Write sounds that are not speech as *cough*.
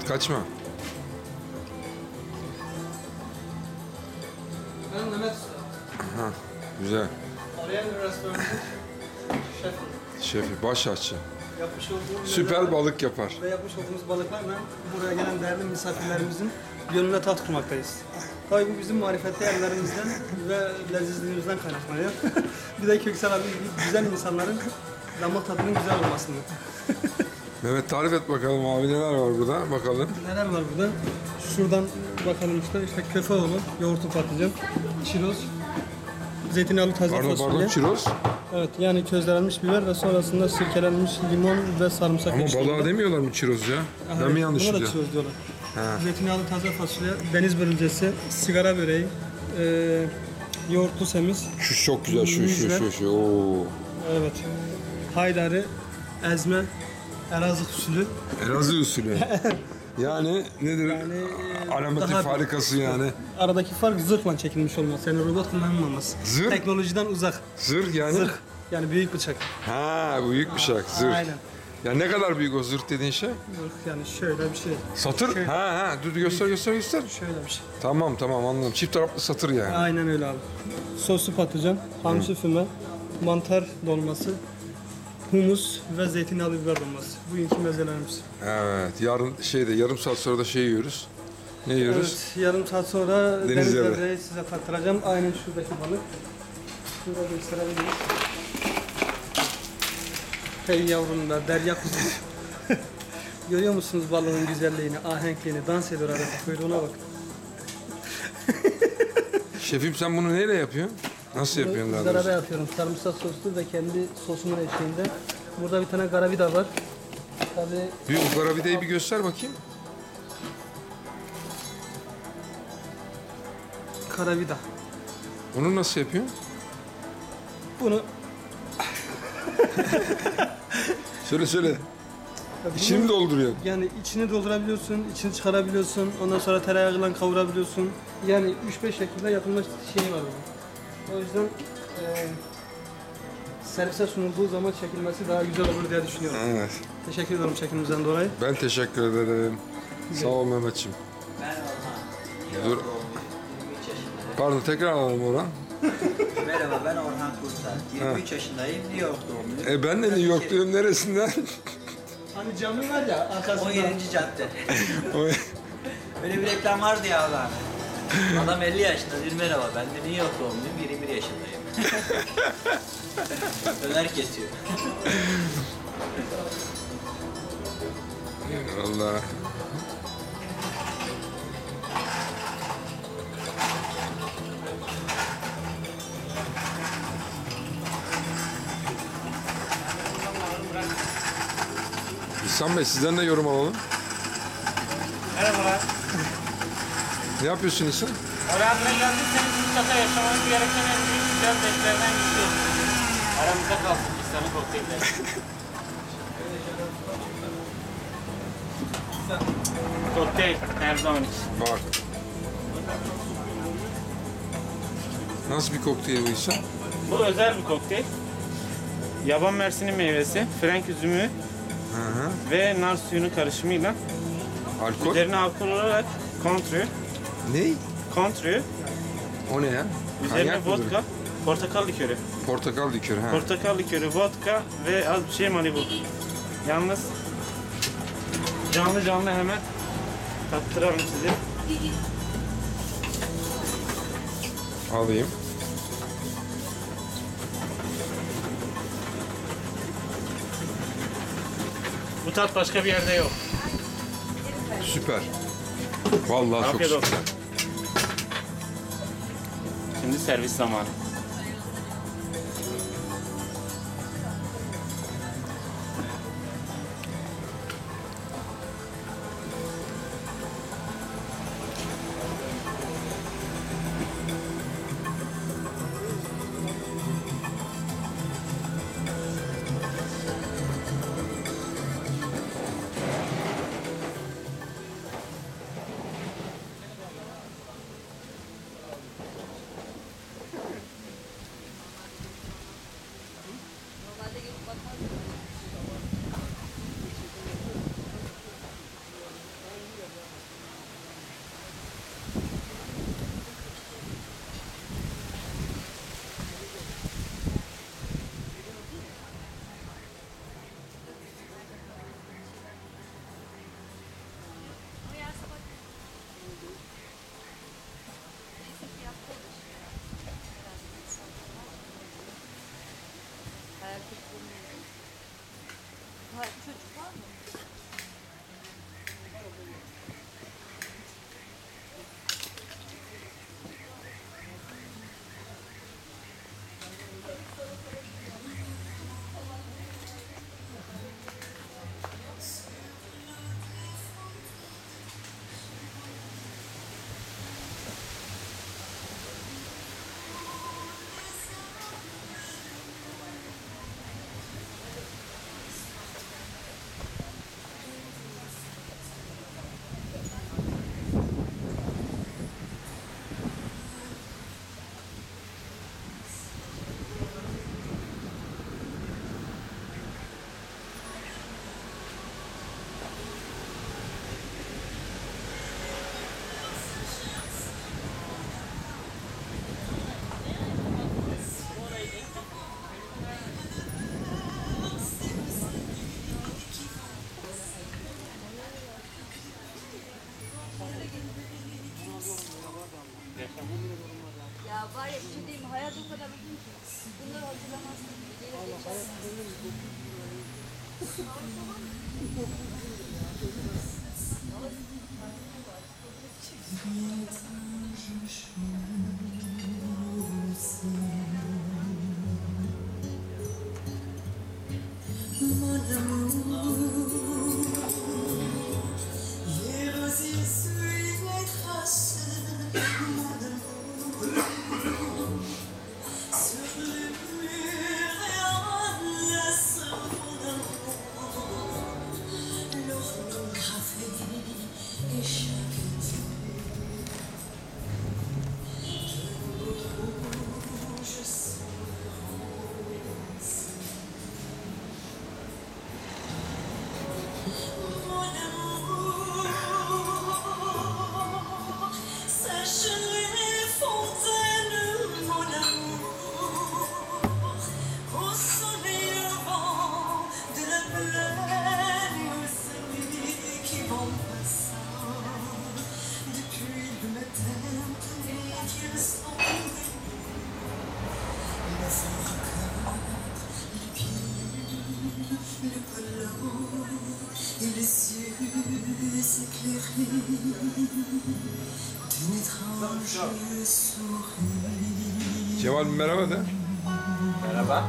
Mehmet kaçma. Ben Mehmet Usta. Ha, güzel. Arayan bir restoranın şefi. Şefi baş aşçı. Yapmış olduğum Süper balık yapar. Ve yapmış olduğumuz balıklarla buraya gelen değerli misafirlerimizin gönlüne tat kurmaktayız. Tabii bu bizim marifetli yerlerimizden ve lezzetliğimizden kaynaklanıyor. *laughs* bir de Köksal abi gibi güzel insanların damak tadının güzel olmasını. *laughs* Mehmet tarif et bakalım abi neler var burada bakalım. Neler var burada? Şuradan bakalım işte, işte köfe oğlu, yoğurtlu patlıcan, çiroz, zeytinyağlı taze Pardon fasulye. pardon çiroz. Evet yani közlenmiş biber ve sonrasında sirkelenmiş limon ve sarımsak Ama eşliğinde. balığa demiyorlar mı çiroz ya? Ben Evet, mi yanlış Buna da biliyorum? çiroz diyorlar. Ha. Zeytinyağlı taze fasulye, deniz börülcesi, sigara böreği, e, yoğurtlu semiz, Şu çok güzel şu şu şu şu. Oo. evet, haydari, ezme, Elazığ usulü. Elazığ usulü. *laughs* yani nedir? Yani e, daha- farikası yani. Aradaki fark zırhla çekilmiş olması. Yani robot kullanılmaması. Zırh? Teknolojiden uzak. Zırh yani. Zırh. Yani büyük bıçak. Ha büyük bıçak zırh. Aynen. Ya ne kadar büyük o zırh dediğin şey? Zırh yani şöyle bir şey. Satır? Şöyle. Ha ha dur, göster göster göster. Şöyle bir şey. Tamam tamam anladım. Çift taraflı satır yani. Aynen öyle abi. Soslu patlıcan, hamsi füme, mantar dolması, humus ve zeytinyağlı biber dolması. Bugünkü mezelerimiz. Evet. Yarın şeyde yarım saat sonra da şey yiyoruz. Ne yiyoruz? Evet, yarım saat sonra Deniz deniz devreyi size tattıracağım. Aynen şuradaki balık. Şurada gösterebiliriz. Hey yavrum da derya kuzu. *laughs* Görüyor musunuz balığın güzelliğini, ahenkliğini, dans ediyor arada. Kuyruğuna bak. Şefim sen bunu neyle yapıyorsun? Nasıl yapıyorsun daha Zarada doğrusu? yapıyorum. Sarımsak soslu ve kendi sosumun eşliğinde. Burada bir tane garavida var. Tabii Bir o garavideyi bir göster bakayım. karavida. Onu nasıl yapıyorsun? Bunu Söyle söyle. İçini mi dolduruyorsun? yani içini doldurabiliyorsun, içini çıkarabiliyorsun. Ondan sonra tereyağıyla kavurabiliyorsun. Yani 3-5 şekilde yapılma şeyi var bunun. O yüzden eee servise sunulduğu zaman çekilmesi daha güzel olur diye düşünüyorum. Evet. Teşekkür ederim çekimimizden dolayı. Ben teşekkür ederim. Sağ ol Mehmetciğim. Ben Orhan. Dur. New York doğumluyum. 23 yaşındayım. Pardon tekrar alalım Orhan. *laughs* Merhaba ben Orhan Kurtar. 23 yaşındayım. New York doğumluyum. E ben de New Yorkluyum neresinden? Hani cami var ya arkasında. 17. cadde. *laughs* Oy. Böyle bir reklam vardı ya adam. *laughs* Adam 50 yaşında diyor merhaba ben de New York doğumluyum 21 yaşındayım. *laughs* Döner kesiyor. Allah. İhsan Bey sizden de yorum alalım. Merhabalar. Ne yapıyorsun İhsan? Orhan'la geldiyseniz mutlaka yaşamanız gereken en büyük güzel zevklerden birisi. Aramızda kalsın İhsan'ın kokteylleri. Kokteyl her zaman için. Bak. Nasıl bir kokteyl bu İhsan? Bu özel bir kokteyl. Yaban mersini meyvesi, frenk üzümü Hı hı. ve nar suyunun karışımıyla Alkol? üzerine alkol olarak country, Ne? country, O ne ya? üzerine Kanyak mıdır? vodka, portakal likörü. Portakal likörü ha. Portakal likörü, vodka ve az bir şey Malibu. Yalnız canlı canlı hemen tattıralım size. Alayım. Bu tat başka bir yerde yok. Süper. Vallahi çok Afiyet süper. Şimdi servis zamanı. どうも。Ya var ya bir şey diyeyim? Hayat o kadar uzun ki. Bunları hatırlamazsın. out. le collant et les yeux s'éclairer d'une étrange souris. Jawal Merod, hein? Là-bas?